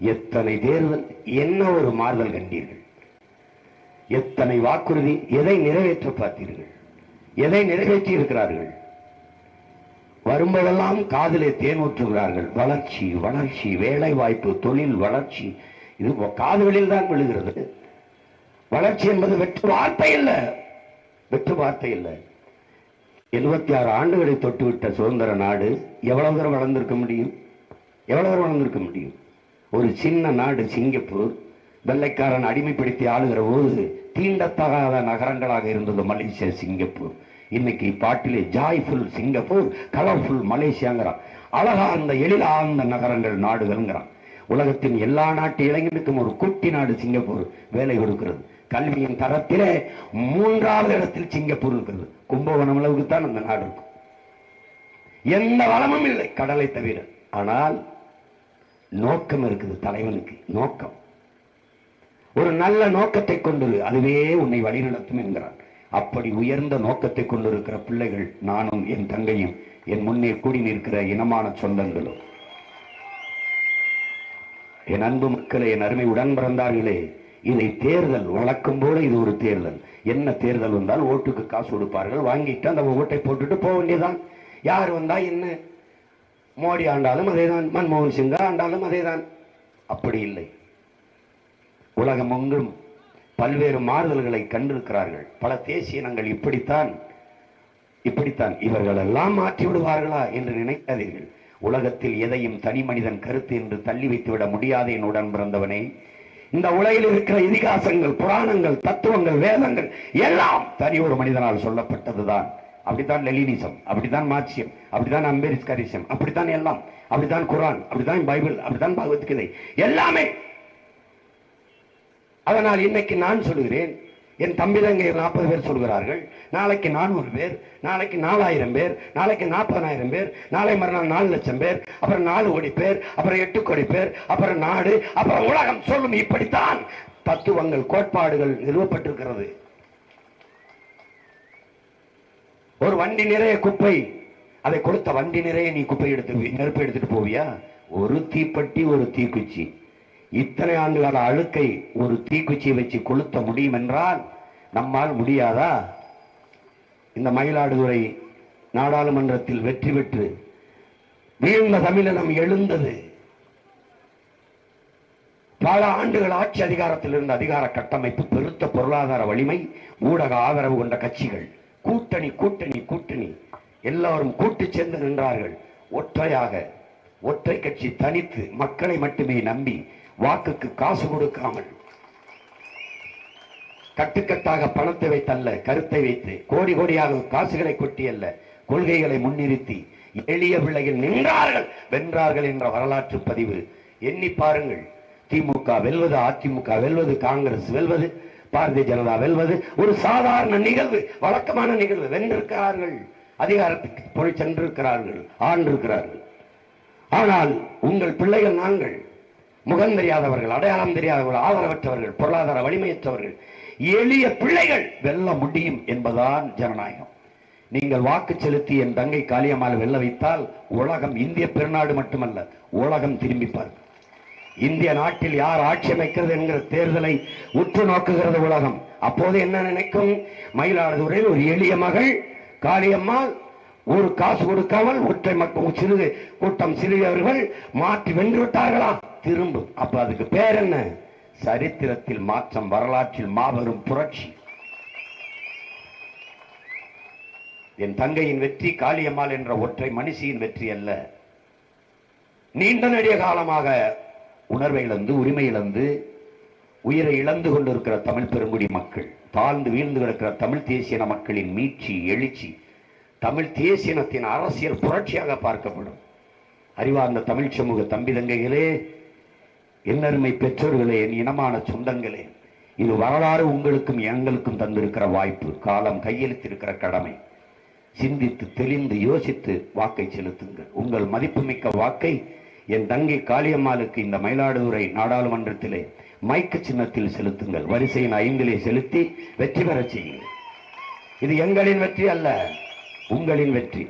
எத்தனை தேர்தல் என்ன ஒரு மாறுதல் கண்டீர்கள்? எத்தனை வாக்குறுதி எதை நிறைவேற்ற பார்த்தீர்கள்? எதை நிறைவேற்றி இருக்கிறார்கள்? வரும்போதெல்லாம் காதலை தேன் ஊற்றுகிறார்கள். வளர்ச்சி வளர்ச்சி வேலை வாய்ப்பு தொழில் வளர்ச்சி. இது காதுகளில் தான் விழுகிறது. வளர்ச்சி என்பது வெற்று வார்த்தை இல்ல. வெற்று வார்த்தை இல்ல. எழுபத்தி ஆறு ஆண்டுகளை தொட்டுவிட்ட சுதந்திர நாடு எவ்வளவு தூரம் வளர்ந்திருக்க முடியும்? எவ்வளவு தூரம் வளர்ந்திருக்க முடியும்? ஒரு சின்ன நாடு சிங்கப்பூர். வெள்ளைக்காரன் அடிமைப்படுத்தி ஆளுகிற போது தீண்டத்தகாத நகரங்களாக இருந்தது மலேசியா சிங்கப்பூர். இன்னைக்கு பாட்டிலே ஜாய்ஃபுல் சிங்கப்பூர் கலர்ஃபுல் மலேசியாங்கிறான். அழகா அந்த எழிலார்ந்த நகரங்கள் நாடுகள்ங்கிறான். உலகத்தின் எல்லா நாட்டு இளைஞனுக்கும் ஒரு குட்டி நாடு சிங்கப்பூர் வேலை கொடுக்கிறது. கல்வியின் தரத்திலே மூன்றாவது இடத்தில் சிங்கப்பூர் இருக்கிறது. கும்பகோணம் அளவுக்கு தான் அந்த நாடு இருக்கும். எந்த வளமும் இல்லை கடலை தவிர. ஆனால் நோக்கம் இருக்குது தலைவனுக்கு நோக்கம். ஒரு நல்ல நோக்கத்தை கொண்டு அதுவே உன்னை வழிநடத்தும் என்கிறான். அப்படி உயர்ந்த நோக்கத்தை கொண்டிருக்கிற பிள்ளைகள் நானும் என் தங்கையும் என் முன்னே கூடி நிற்கிற இனமான சொந்தங்களும் என் அன்பு மக்களை என் அருமை உடன் பிறந்தார்களே இதை தேர்தல் வழக்கம் போல இது ஒரு தேர்தல். என்ன தேர்தல் வந்தால் ஓட்டுக்கு காசு கொடுப்பார்கள் வாங்கிட்டு அந்த ஓட்டை போட்டுட்டு போக வேண்டியதான் யார் வந்தா என்ன? மோடி ஆண்டாலும் அதேதான் மன்மோகன் சிங்கா ஆண்டாலும் அதேதான். அப்படி இல்லை. உலகம் எங்கும் பல்வேறு மாறுதல்களை கண்டிருக்கிறார்கள். பல தேசிய இனங்கள் இப்படித்தான் இப்படித்தான் இவர்கள் எல்லாம் மாற்றி விடுவார்களா என்று நினைக்காதீர்கள். உலகத்தில் எதையும் தனி மனிதன் கருத்து என்று தள்ளி வைத்து விட முடியாது என்னுடன் பிறந்தவனே. இந்த உலகில் இருக்கிற இதிகாசங்கள் புராணங்கள் தத்துவங்கள் வேதங்கள் எல்லாம் தனி ஒரு மனிதனால் சொல்லப்பட்டதுதான். அப்படித்தான் லெலினிசம் அப்படித்தான் மார்க்சியம் அப்படித்தான் அம்பேத்கரிசம் அப்படித்தான் எல்லாம் அப்படித்தான் குரான் அப்படித்தான் பைபிள் அப்படித்தான் பகவத்கீதை எல்லாமே. அதனால் இன்னைக்கு நான் சொல்கிறேன் என் தம்பி தங்கை நாற்பது பேர் சொல்கிறார்கள் நாளைக்கு நானூறு பேர் நாளைக்கு நாலாயிரம் பேர் நாளைக்கு நாற்பதாயிரம் பேர் நாளை மறுநாள் நாலு லட்சம் பேர் அப்புறம் நாலு கோடி பேர் அப்புறம் எட்டு கோடி பேர் அப்புறம் நாடு அப்புறம் உலகம் சொல்லும் இப்படித்தான் தத்துவங்கள் கோட்பாடுகள் நிறுவப்பட்டிருக்கிறது. ஒரு வண்டி நிறைய குப்பை. அதை கொடுத்த வண்டி நிறைய நீ குப்பை எடுத்து நெருப்பு எடுத்துட்டு போவியா? ஒரு தீப்பெட்டி ஒரு தீக்குச்சி. இத்தனை ஆண்டுகால அழுக்கை ஒரு தீக்குச்சியை வச்சு கொளுத்த முடியும் என்றால் நம்மால் முடியாதா? இந்த மயிலாடுதுறை நாடாளுமன்றத்தில் வெற்றி பெற்று வீழ்ந்த தமிழினம் எழுந்தது. பல ஆண்டுகள் ஆட்சி அதிகாரத்தில் இருந்த அதிகார கட்டமைப்பு பெருத்த பொருளாதார வலிமை ஊடக ஆதரவு கொண்ட கட்சிகள். கூட்டணி கூட்டணி கூட்டணி. எல்லாரும் கூட்டு சேர்ந்து நின்றார்கள். ஒற்றையாக ஒற்றை கட்சி தனித்து மக்களை மட்டுமே நம்பி வாக்குக்கு காசு கொடுக்காமல். கட்டுக்கட்டாக பணத்தை வைத்தல்ல கருத்தை வைத்து கோடி கோடியாக காசுகளை கொட்டி அல்ல கொள்கைகளை முன்னிறுத்தி எளிய பிள்ளைகள் நின்றார்கள் வென்றார்கள் என்ற வரலாற்று பதிவு. எண்ணி பாருங்கள் திமுக வெல்வது அதிமுக வெல்வது காங்கிரஸ் வெல்வது பாரதிய ஜனதா வெல்வது ஒரு சாதாரண நிகழ்வு வழக்கமான நிகழ்வு. வென்றிருக்கிறார்கள். அதிகாரத்துக்கு போய் சென்றிருக்கிறார்கள் ஆண்டிருக்கிறார்கள். ஆனால் உங்கள் பிள்ளைகள் நாங்கள் முகம் தெரியாதவர்கள் அடையாளம் தெரியாதவர்கள் ஆதரவற்றவர்கள் பொருளாதார வலிமையற்றவர்கள் எளிய பிள்ளைகள் வெல்ல முடியும் என்பதுதான் ஜனநாயகம். நீங்கள் வாக்கு செலுத்தி என் தங்கை காளியம்மாள் வெல்ல வைத்தால் உலகம் இந்திய பெருநாடு மட்டுமல்ல உலகம் திரும்பி பார்க்கும். இந்திய நாட்டில் யார் ஆட்சி அமைக்கிறது என்கிற தேர்தலை உற்று நோக்குகிறது உலகம். அப்போது என்ன நினைக்கும்? மயிலாடுதுறையில் ஒரு எளிய மகள் காளியம்மாள் ஒரு காசு கொடுக்காமல் ஒற்றை மக்கள் சிறு கூட்டம் சிறியவர்கள் மாற்றி வென்று விட்டார்களா? திரும்பும் அப்ப அதுக்கு பேர் என்ன? சரித்திரத்தில் மாற்றம் வரலாற்றில் மாபெரும் புரட்சி. என் தங்கையின் வெற்றி காளியம்மாள் என்ற ஒற்றை மனுஷியின் வெற்றி அல்ல. நீண்ட நெடிய காலமாக உணர்வை இழந்து உரிமை இழந்து உயிரை இழந்து கொண்டிருக்கிற தமிழ் பெருங்குடி மக்கள் தாழ்ந்து வீழ்ந்து கிடக்கிற தமிழ் தேசியன மக்களின் மீட்சி எழுச்சி தமிழ் தேசியனத்தின் அரசியல் புரட்சியாக பார்க்கப்படும். அறிவார்ந்த தமிழ் சமூக தம்பி தங்கைகளே என்னருமை பெற்றோர்களே என் இனமான சொந்தங்களே இது வரலாறு உங்களுக்கும் எங்களுக்கும் தந்திருக்கிற வாய்ப்பு காலம் கையெழுத்திருக்கிற கடமை. சிந்தித்து தெளிந்து யோசித்து வாக்கை செலுத்துங்கள். உங்கள் மதிப்புமிக்க வாக்கை என் தங்கை காளியம்மாளுக்கு இந்த மயிலாடுதுறை நாடாளுமன்றத்திலே மைக்கு சின்னத்தில் செலுத்துங்கள். வரிசையின் ஐந்திலே செலுத்தி வெற்றி பெறச் செய்யுங்கள். இது எங்களின் வெற்றி அல்ல உங்களின் வெற்றி.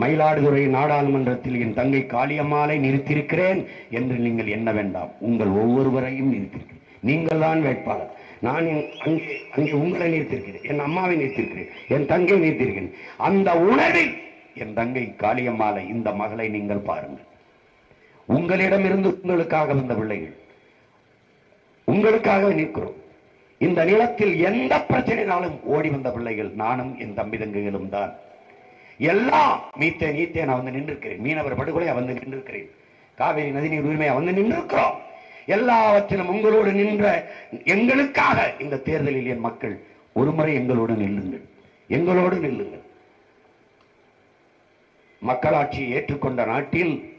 மயிலாடுதுறை நாடாளுமன்றத்தில் என் தங்கை காளியம்மாளை நிறுத்தியிருக்கிறேன் என்று நீங்கள் எண்ண வேண்டாம். உங்கள் ஒவ்வொருவரையும் நிறுத்தியிருக்கிறேன். நீங்கள் தான் வேட்பாளர். நான் அங்கே அங்கே உங்களை நிறுத்தியிருக்கிறேன். என் அம்மாவை நிறுத்தியிருக்கிறேன். என் தங்கை நிறுத்தியிருக்கிறேன். அந்த உணர்வில் என் தங்கை காளியம்மாளை இந்த மகளை நீங்கள் பாருங்கள். உங்களிடமிருந்து உங்களுக்காக வந்த பிள்ளைகள். உங்களுக்காக நிற்கிறோம். இந்த நிலத்தில் எந்த பிரச்சனைனாலும் ஓடி வந்த பிள்ளைகள் நானும் என் தம்பி தங்கைகளும் தான். எல்லாம் மீத்தேன் ஈத்தேன் நான் வந்து நின்றிருக்கிறேன். மீனவர் படுகொலை வந்து நின்றிருக்கிறேன். காவேரி நதிநீர் உரிமையை வந்து நின்றிருக்கிறோம். எல்லாவற்றிலும் உங்களோடு நின்ற எங்களுக்காக இந்த தேர்தலில் என் மக்கள் ஒருமுறை எங்களோடு நில்லுங்கள். எங்களோடு நில்லுங்கள். மக்களாட்சியை ஏற்றுக்கொண்ட நாட்டில்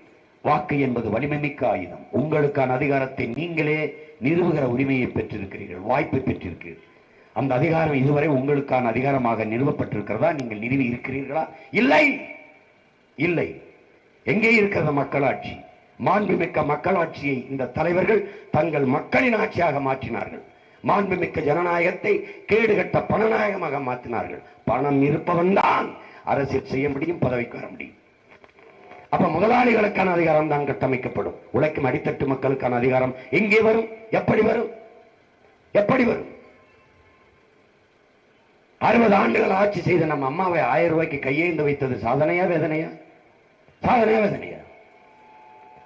வாக்கு என்பது வலிமைமிக்க ஆயுதம். உங்களுக்கான அதிகாரத்தை நீங்களே நிறுவுகிற உரிமையை பெற்றிருக்கிறீர்கள் வாய்ப்பை பெற்றிருக்கிறீர்கள். அந்த அதிகாரம் இதுவரை உங்களுக்கான அதிகாரமாக நிறுவப்பட்டிருக்கிறதா? நீங்கள் நிறுவி இருக்கிறீர்களா? இல்லை! இல்லை. எங்கே இருக்கிறது மக்களாட்சி? மாண்புமிக்க மக்களாட்சியை இந்த தலைவர்கள் தங்கள் மக்களின் ஆட்சியாக மாற்றினார்கள். மாண்புமிக்க ஜனநாயகத்தை கேடுகட்ட பணநாயகமாக மாற்றினார்கள். பணம் இருப்பவன் தான் அரசியல் செய்ய முடியும் பதவிக்கு வர முடியும். அப்ப முதலாளிகளுக்கான அதிகாரம் தான் கட்டமைக்கப்படும். உழைக்கும் அடித்தட்டு மக்களுக்கான அதிகாரம் எங்கே வரும்? எப்படி வரும்? எப்படி வரும்? அறுபது ஆண்டுகள் ஆட்சி செய்த நம்ம அம்மாவை ஆயிரம் ரூபாய்க்கு கையேந்து வைத்தது சாதனையா வேதனையா? சாதனையா வேதனையா?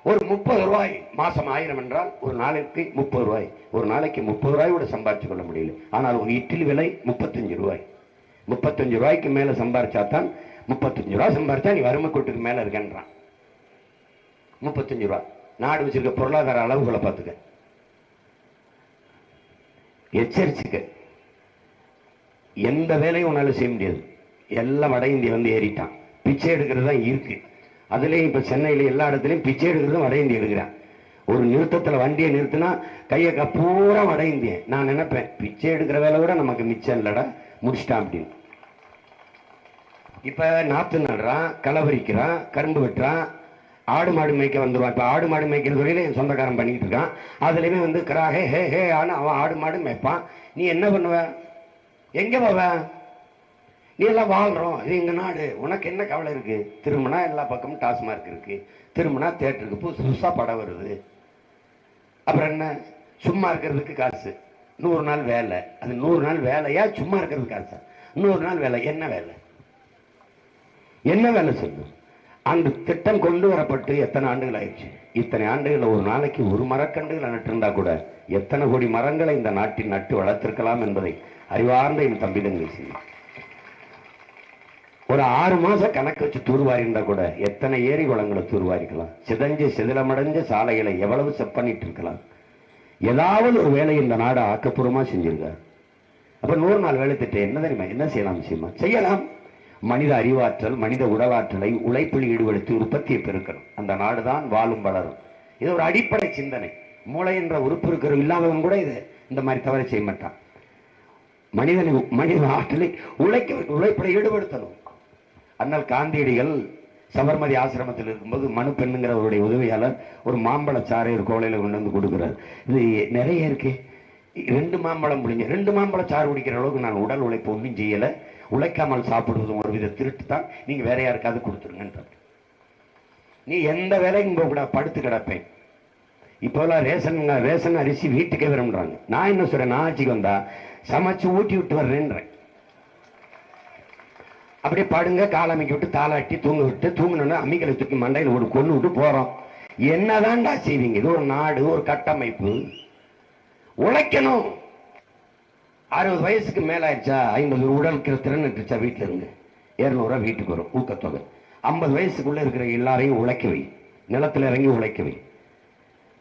ஒரு முப்பது ரூபாய் மாசம் ஆயிரம் என்றால் ஒரு நாளைக்கு முப்பது ரூபாய். ஒரு நாளைக்கு முப்பது ரூபாய் கூட சம்பாரிச்சு கொள்ள முடியல. ஆனால் ஒரு இட்லி விலை முப்பத்தஞ்சு ரூபாய். முப்பத்தஞ்சு ரூபாய்க்கு மேல சம்பாரிச்சா தான் முப்பத்தஞ்சு ரூபா சம்பாரிச்சா நீ வறுமை கோட்டுக்கு மேல இருக்கேன்றான். முப்பத்தஞ்சு ரூபா. நாடு வச்சிருக்க பொருளாதார அளவுகளை பார்த்துக்க. எச்சரிச்சுக்க. எந்த வேலையும் உன்னால செய்ய முடியாது. எல்லாம் வட இந்தியா வந்து ஏறிட்டான். பிச்சை எடுக்கிறது தான் இருக்கு. அதுலேயும் இப்ப சென்னையில எல்லா இடத்துலயும் பிச்சை எடுக்கிறதும் வட இந்தியா எடுக்கிறான். ஒரு நிறுத்தத்தில் வண்டியை நிறுத்தினா கையை க- பூரா வட இந்தியன் நான் நினைப்பேன் பிச்சை எடுக்கிற வேலை கூட நமக்கு மிச்சம் இல்லடா முடிச்சிட்டான் அப்படின்னு. இப்போ நாற்று நடுறான் களவரிக்கிறான் கரும்பு வெட்டுறான் ஆடு மாடு மேய்க்க வந்துடுவான் இப்போ ஆடு மாடு மேய்க்கிற துறையில என் சொந்தக்காரன் பண்ணிகிட்டு இருக்கான். அதுலேயுமே வந்து கிரா ஹே ஹே ஹே ஆனா அவன் ஆடு மாடு மேய்ப்பான். நீ என்ன பண்ணுவ? எங்கே போவ? நீ எல்லாம் வாழ்றோம். இது எங்கள் நாடு. உனக்கு என்ன கவலை இருக்குது திரும்பினா எல்லா பக்கமும் டாஸ்மார்க் இருக்குது திரும்பினா தேட்டருக்கு புதுசு புதுசாக படம் வருது. அப்புறம் என்ன? சும்மா இருக்கிறதுக்கு காசு. நூறு நாள் வேலை. அது நூறு நாள் வேலையா? சும்மா இருக்கிறதுக்கு காசு? நூறு நாள் வேலை. என்ன வேலை? என்ன வேலை செய்யும் அந்த திட்டம் கொண்டு வரப்பட்டு எத்தனை ஆண்டுகள் ஆயிடுச்சு? இத்தனை ஆண்டுகள் ஒரு நாளைக்கு ஒரு மரக்கன்றுகளை நட்டிருந்தா கூட எத்தனை கோடி மரங்களை இந்த நாட்டில் நட்டு வளர்த்திருக்கலாம் என்பதை அறிவார்ந்த என் தம்பி செய்யும் ஒரு ஆறு மாசம் கணக்கு வச்சு தூர்வாரி இருந்தா கூட எத்தனை ஏரி குளங்களை தூர்வாரிக்கலாம்? சிதஞ்சு சிதிலமடைஞ்ச சாலைகளை எவ்வளவு செப்பனிட்டு இருக்கலாம்? ஏதாவது ஒரு வேலை இந்த நாடு ஆக்கப்பூர்வமா செஞ்சிருக்காரு. அப்ப நூறு நாள் வேலை திட்டம் என்ன தெரியுமா? என்ன செய்யலாம் விஷயமா? செய்யலாம். மனித அறிவாற்றல் மனித உடலாற்றலை உழைப்பில் ஈடுபடுத்தி உற்பத்தியை பெருக்கணும். அந்த நாடுதான் வாழும் வளரும். இது ஒரு அடிப்படை சிந்தனை. மூளை என்ற உறுப்பு இருக்கிற இல்லாதவன் கூட இது இந்த மாதிரி தவறை செய்ய மாட்டான். மனிதனை மனித ஆற்றலை உழைக்க உழைப்பில் ஈடுபடுத்தணும். அண்ணல் காந்தியடிகள் சபர்மதி ஆசிரமத்தில் இருக்கும்போது மனு பெண்ணுங்கிறவருடைய உதவியாளர் ஒரு மாம்பழ சாறை ஒரு கோலையில கொண்டு வந்து கொடுக்குறாரு. இது நிறைய இருக்கு. ரெண்டு மாம்பழம் முடிஞ்ச ரெண்டு மாம்பழம் சாறு குடிக்கிற அளவுக்கு நான் உடல் உழைப்பு ஒன்றும் செய்யலை. உழைக்காமல் சாப்பிடுவதும் ஒரு வித திருட்டு தான் நீங்க வேற யாருக்காவது கொடுத்துருங்கன்ற நீ எந்த வேலையும் போக கூட படுத்து கிடப்பேன். இப்போலாம் ரேஷன் ரேஷன் அரிசி வீட்டுக்கே விரும்புறாங்க நான் என்ன சொல்றேன்? நான் ஆட்சிக்கு வந்தா சமைச்சு ஊட்டி விட்டு வர்றேன்றேன். அப்படியே படுங்க கால் அமைக்க விட்டு தாளாட்டி தூங்க விட்டு தூங்கணும்னா அம்மிக்கலை தூக்கி மண்டையில் ஒரு கொண்டு விட்டு போறோம். என்னதான்டா செய்வீங்க? இது ஒரு நாடு ஒரு கட்டமைப்பு. உழைக்கணும். அறுபது வயசுக்கு மேல ஆயிடுச்சா ஐம்பது உடல் திறன் இருந்துச்சா வீட்டில் இருந்து? இருநூறுவா வீட்டுக்கு வரும் ஊக்கத்தொகை. ஐம்பது வயசுக்குள்ள இருக்கிற எல்லாரையும் உழைக்க வை. நிலத்துல இறங்கி உழைக்க வை.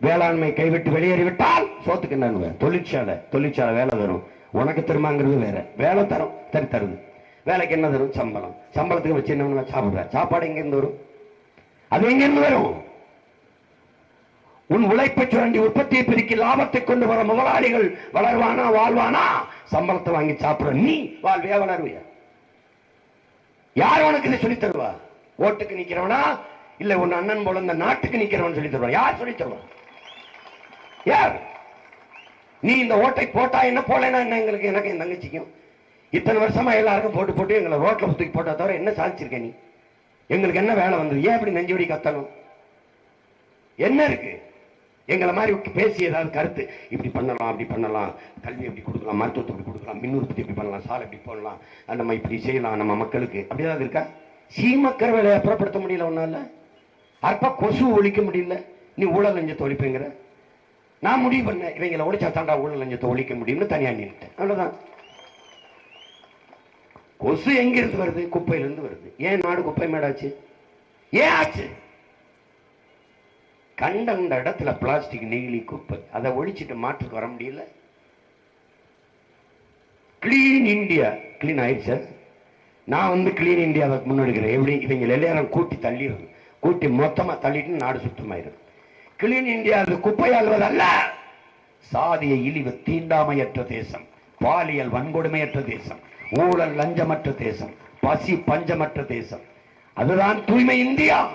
வேளாண்மை கைவிட்டு வெளியேறிவிட்டால் சோத்துக்கு என்ன தொழிற்சாலை தொழிற்சாலை வேலை தரும். உனக்கு திரும்பாங்கிறது வேற. வேலை தரும் தரி தருது. வேலைக்கு என்ன தரும்? சம்பளம். சம்பளத்துக்கு வச்சு என்ன சாப்பிடுற சாப்பாடு எங்க இருந்து வரும்? அது எங்க இருந்து வரும்? உன் உழைப்பை சுரண்டி உற்பத்தியை பெருக்கி லாபத்தை கொண்டு வர முதலாளிகள் வளர்வானா வாழ்வானா? சம்பளத்தை வாங்கி சாப்பிடுற நீ வாழ்வியா வளருவியா? யார் உனக்கு இதை சொல்லித் தருவா? ஓட்டுக்கு நிக்கிறவனா? இல்ல உன் அண்ணன் போல இந்த நாட்டுக்கு நிக்கிறவன் சொல்லி தருவா யார் சொல்லி தருவான் யார்? நீ இந்த ஓட்டை போட்டா என்ன போலனா என்ன எங்களுக்கு எனக்கு என் தங்கச்சிக்கும்? இத்தனை வருஷமா எல்லாருக்கும் போட்டு போட்டு எங்களை ரோட்ல தூக்கி போட்டா தவிர என்ன சாதிச்சிருக்க நீ? எங்களுக்கு என்ன வேலை வந்தது? ஏன் இப்படி நெஞ்சு வடி கத்தணும்? என்ன இருக்கு? எங்களை மாதிரி பேசி ஏதாவது கருத்து. இப்படி பண்ணலாம் அப்படி பண்ணலாம். கல்வி எப்படி கொடுக்கலாம் மருத்துவத்தை இப்படி கொடுக்கலாம் மின் உற்பத்தி இப்படி பண்ணலாம் சாலை இப்படி போடலாம் நம்ம இப்படி செய்யலாம் நம்ம மக்களுக்கு. அப்படி ஏதாவது இருக்கா? சீமக்கர் வேலையை அப்புறப்படுத்த முடியல ஒன்னால அற்ப கொசு ஒழிக்க முடியல? நீ ஊழல் லஞ்சத்தை ஒழிப்புங்கிற? நான் முடிவு பண்ணேன். இவங்களை ஒழிச்சா தாண்டா ஊழல் லஞ்சத்தை ஒழிக்க முடியும்னு தனியாக நின்றுட்டேன் அவ்வளவுதான். கொசு எங்க இருந்து வருது? குப்பையில இருந்து வருது. ஏன் நாடு குப்பை மேடாச்சு? ஏன் ஆச்சு? கண்டந்த இடத்துல பிளாஸ்டிக் நெகிழி குப்பை. அதை ஒழிச்சிட்டு மாற்றுக்கு வர முடியல. கிளீன் இந்தியா கிளீன் ஆயிடுச்சு நான் வந்து கிளீன் இந்தியாவை முன்னெடுக்கிறேன் எப்படி? இவங்க எல்லாரும் கூட்டி தள்ளிடும் கூட்டி மொத்தமா தள்ளிட்டு நாடு சுத்தமாயிரும். கிளீன் இந்தியா அது குப்பை சாதிய இழிவு தீண்டாமையற்ற தேசம். பாலியல் வன்கொடுமையற்ற தேசம். ஊழல் லஞ்சமற்ற தேசம். பசி பஞ்சமற்ற தேசம். அதுதான் தூய்மை இந்தியா.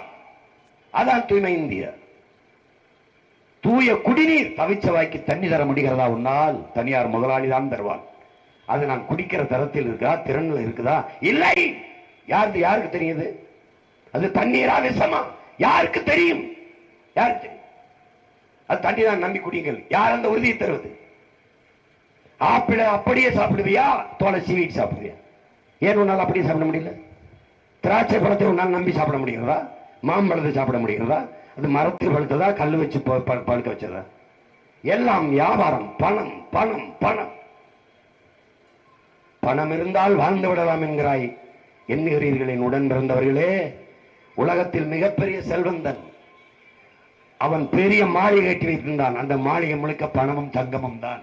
அதான் தூய்மை இந்தியா. தூய குடிநீர் தவிச்சவாய்க்கு தண்ணி தர முடிகிறதா உன்னால்? தனியார் முதலாளி தான் தருவான். அது நான் குடிக்கிற தரத்தில் இருக்கா திறன்கள் இருக்குதா? இல்லை! யாருக்கு யாருக்கு தெரியுது? அது தண்ணீரா விஷமா? யாருக்கு தெரியும்? யாருக்கு தெரியும்? அது தண்ணி தான் நம்பி குடிங்கள் யார் அந்த உறுதியை தருவது? ஆப்பிள அப்படியே சாப்பிடுவியா? தோலை சீவிட்டு சாப்பிடுவியா? ஏன் உன்னால் அப்படியே சாப்பிட முடியல? திராட்சை பழத்தை உன்னால் நம்பி சாப்பிட முடிகிறதா? மாம்பழத்தை சாப்பிட முடிகிறதா? இது மரத்தில் பழுத்ததா கல் வச்சு பழுக்க வச்சதா? எல்லாம் வியாபாரம். பணம் பணம் பணம். பணம் இருந்தால் வாழ்ந்து விடலாம் என்கிறாய். எண்ணுகிறீர்கள் என் உடன் பிறந்தவர்களே. உலகத்தில் மிகப்பெரிய செல்வந்தன். அவன் பெரிய மாளிகை கட்டி வைத்திருந்தான். அந்த மாளிகை முழுக்க பணமும் தங்கமும் தான்.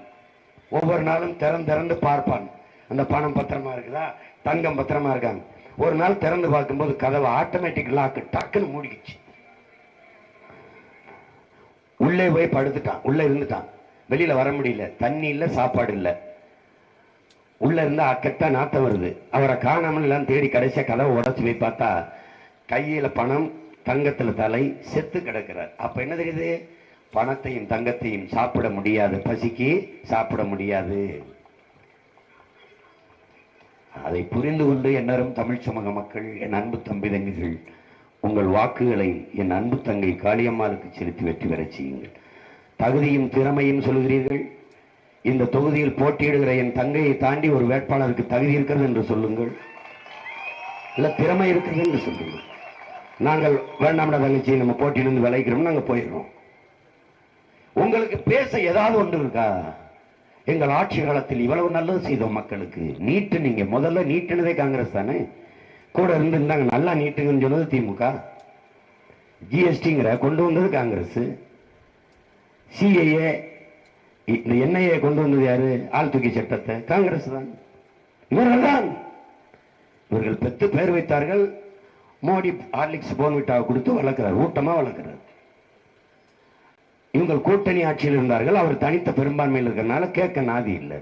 ஒவ்வொரு நாளும் திறந்து திறந்து பார்ப்பான். அந்த பணம் பத்திரமா இருக்குதா? தங்கம் பத்திரமா இருக்காங்க ஒரு நாள் திறந்து பார்க்கும்போது கதவை ஆட்டோமேட்டிக் லாக்கு டக்குன்னு மூடிக்குச்சு. உள்ளே போய் படுத்துட்டான். உள்ள இருந்துட்டான். வெளியில வர முடியல. தண்ணி இல்ல சாப்பாடு இல்ல. உள்ள இருந்து அக்கட்டா நாத்தம் வருது. அவரை காணாமல் எல்லாம் தேடி கடைசியா கதவை உடைச்சு போய் பார்த்தா கையில பணம் தங்கத்துல தலை செத்து கிடக்கிறார். அப்ப என்ன தெரியுது? பணத்தையும் தங்கத்தையும் சாப்பிட முடியாது. பசிக்கு சாப்பிட முடியாது. அதை புரிந்து கொண்டு என்னரும் தமிழ் சமூக மக்கள் என் அன்பு தம்பி தங்கிகள் உங்கள் வாக்குகளை என் அன்பு தங்கை காளியம்மாளுக்கு செலுத்தி வெற்றி பெறச் செய்யுங்கள். தகுதியும் திறமையும் சொல்கிறீர்கள். இந்த தொகுதியில் போட்டியிடுகிற என் தங்கையை தாண்டி ஒரு வேட்பாளருக்கு தகுதி இருக்கிறது என்று சொல்லுங்கள். இல்ல திறமை இருக்கிறது என்று சொல்லுங்கள். நாங்கள் வேண்டாம்டா தங்கச்சி நம்ம போட்டியிலிருந்து விளைக்கிறோம் நாங்கள் போயிடுறோம். உங்களுக்கு பேச ஏதாவது ஒன்று இருக்கா? எங்கள் ஆட்சி காலத்தில் இவ்வளவு நல்லது செய்தோம் மக்களுக்கு. நீட்டு நீங்க முதல்ல நீட்டுனதே காங்கிரஸ் தானே? கூட இருந்து இருந்தாங்க நல்லா நீட்டுங்கன்னு சொன்னது திமுக. ஜிஎஸ்டிங்கிற கொண்டு வந்தது காங்கிரஸ். சிஏஏ இந்த என்ஐஏ கொண்டு வந்தது யாரு? ஆள் தூக்கி சட்டத்தை. காங்கிரஸ் தான். இவர்கள் தான். இவர்கள் பெத்து பெயர் வைத்தார்கள். மோடி ஹார்லிக்ஸ் போன்விட்டாவை கொடுத்து வளர்க்கிறார். ஊட்டமாக வளர்க்கிறார். இவங்க கூட்டணி ஆட்சியில் இருந்தார்கள். அவர் தனித்த பெரும்பான்மையில் இருக்கிறனால கேட்க நாதி இல்லை.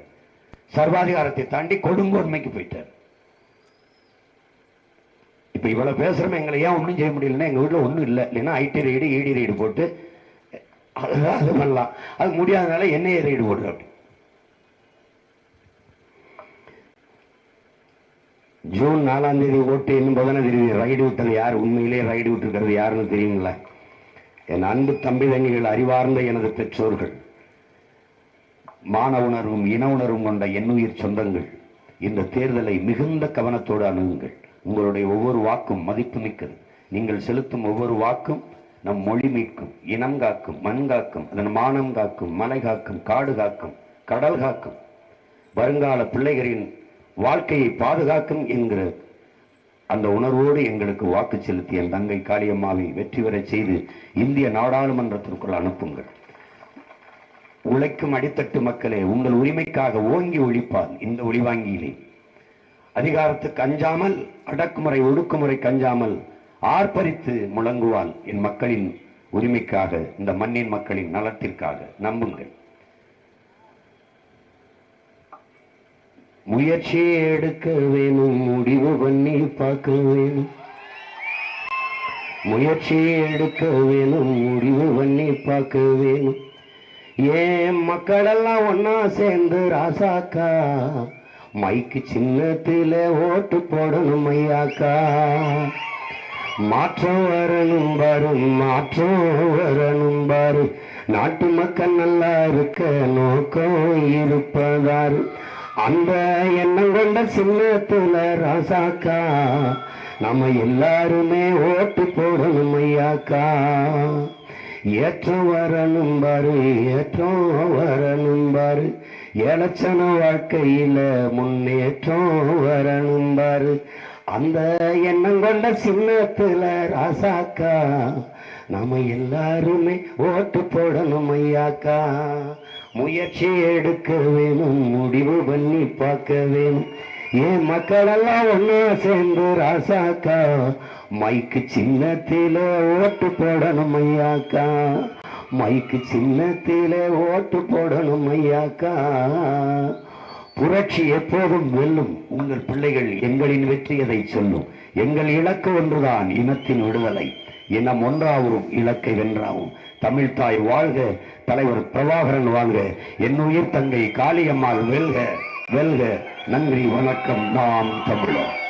சர்வாதிகாரத்தை தாண்டி கொடுங்கோன்மைக்கு போயிட்டார். இப்போ இவ்வளோ பேசுகிறோம் எங்களை ஏன் ஒன்றும் செய்ய முடியலன்னா எங்கள் வீட்டில் ஒன்றும் இல்லை. இல்லைன்னா ஐடி ரைடு இடி ரைடு போட்டு அதுதான் அது பண்ணலாம். அது முடியாதனால என்ஐஏ ரைடு போடுற அப்படி. ஜூன் நாலாம் தேதி ஓட்டு இன்னும் பதினாம் தேதி ரைடு விட்டது யார்? உண்மையிலேயே ரைடு விட்டுருக்கிறது யாருன்னு தெரியுங்களா? என் அன்பு தம்பி தங்கிகள் அறிவார்ந்த எனது பெற்றோர்கள் மான உணர்வும் இன உணர்வும் கொண்ட எண்ணுயிர் சொந்தங்கள் இந்த தேர்தலை மிகுந்த கவனத்தோடு அணுகுங்கள். உங்களுடைய ஒவ்வொரு வாக்கும் மதிப்பு மிக்கது. நீங்கள் செலுத்தும் ஒவ்வொரு வாக்கும் நம் மொழி மீட்கும். இனம் காக்கும் மண் காக்கும் அதன் மானம் காக்கும் மலை காக்கும் காடு காக்கும் கடல் காக்கும். வருங்கால பிள்ளைகளின் வாழ்க்கையை பாதுகாக்கும் என்கிற அந்த உணர்வோடு எங்களுக்கு வாக்கு செலுத்திய என் தங்கை காளியம்மாவை வெற்றி பெறச் செய்து இந்திய நாடாளுமன்றத்திற்குள் அனுப்புங்கள். உழைக்கும் அடித்தட்டு மக்களே உங்கள் உரிமைக்காக ஓங்கி ஒழிப்பார் இந்த ஒளிவாங்கியிலே. அதிகாரத்துக்கு அஞ்சாமல் அடக்குமுறை ஒடுக்குமுறைக்கு அஞ்சாமல் ஆர்ப்பரித்து முழங்குவால் என் மக்களின் உரிமைக்காக இந்த மண்ணின் மக்களின் நலத்திற்காக. நம்புங்கள். முயற்சி எடுக்க வேணும் முடிவு பண்ணி பார்க்க வேணும். முயற்சி எடுக்க வேணும் முடிவு பண்ணி பார்க்க வேணும். ஏன் மக்களெல்லாம் ஒன்னா சேர்ந்து ராசாக்கா? மைக்கு சின்னத்தில ஓட்டு போடணும் ஐயாக்கா. மாற்றம் வரணும் வரும் மாற்றம் வரணும் வரும் நாட்டு மக்கள் நல்லா இருக்க நோக்கம் இருப்பதாரு அந்த எண்ணம் கொண்ட சின்னத்துல ராசாக்கா நம்ம எல்லாருமே ஓட்டு போடணும் ஐயாக்கா. ஏற்றம் வரணும் பாரு ஏற்றம் வரணும் பாரு. இலச்சன வாழ்க்கையில முன்னேற்றம் வரணும் பாரு. அந்த எண்ணம் கொண்ட சின்னத்துல ராசாக்கா நாம எல்லாருமே ஓட்டு போடணும் ஐயாக்கா. முயற்சி எடுக்க வேணும் முடிவு பண்ணி பார்க்க வேணும். ஏன் மக்களெல்லாம் ஒன்னா சேர்ந்து ராசாக்கா மைக்கு சின்னத்தில ஓட்டு போடணும் ஐயாக்கா. மைக்கு சின்னத்தில ஓட்டு போடணும் ஐயாக்கா. புரட்சி எப்போதும் வெல்லும். உங்கள் பிள்ளைகள் எங்களின் வெற்றி அதை சொல்லும். எங்கள் இலக்கு ஒன்றுதான் இனத்தின் விடுதலை. இனம் ஒன்றாவும் இலக்கை வென்றாவும். தமிழ் தாய் வாழ்க தலைவர் பிரபாகரன் வாழ்க. என் உயிர் தங்கை காளியம்மாள் வெல்க வெல்க. நன்றி வணக்கம் நாம் தமிழர்.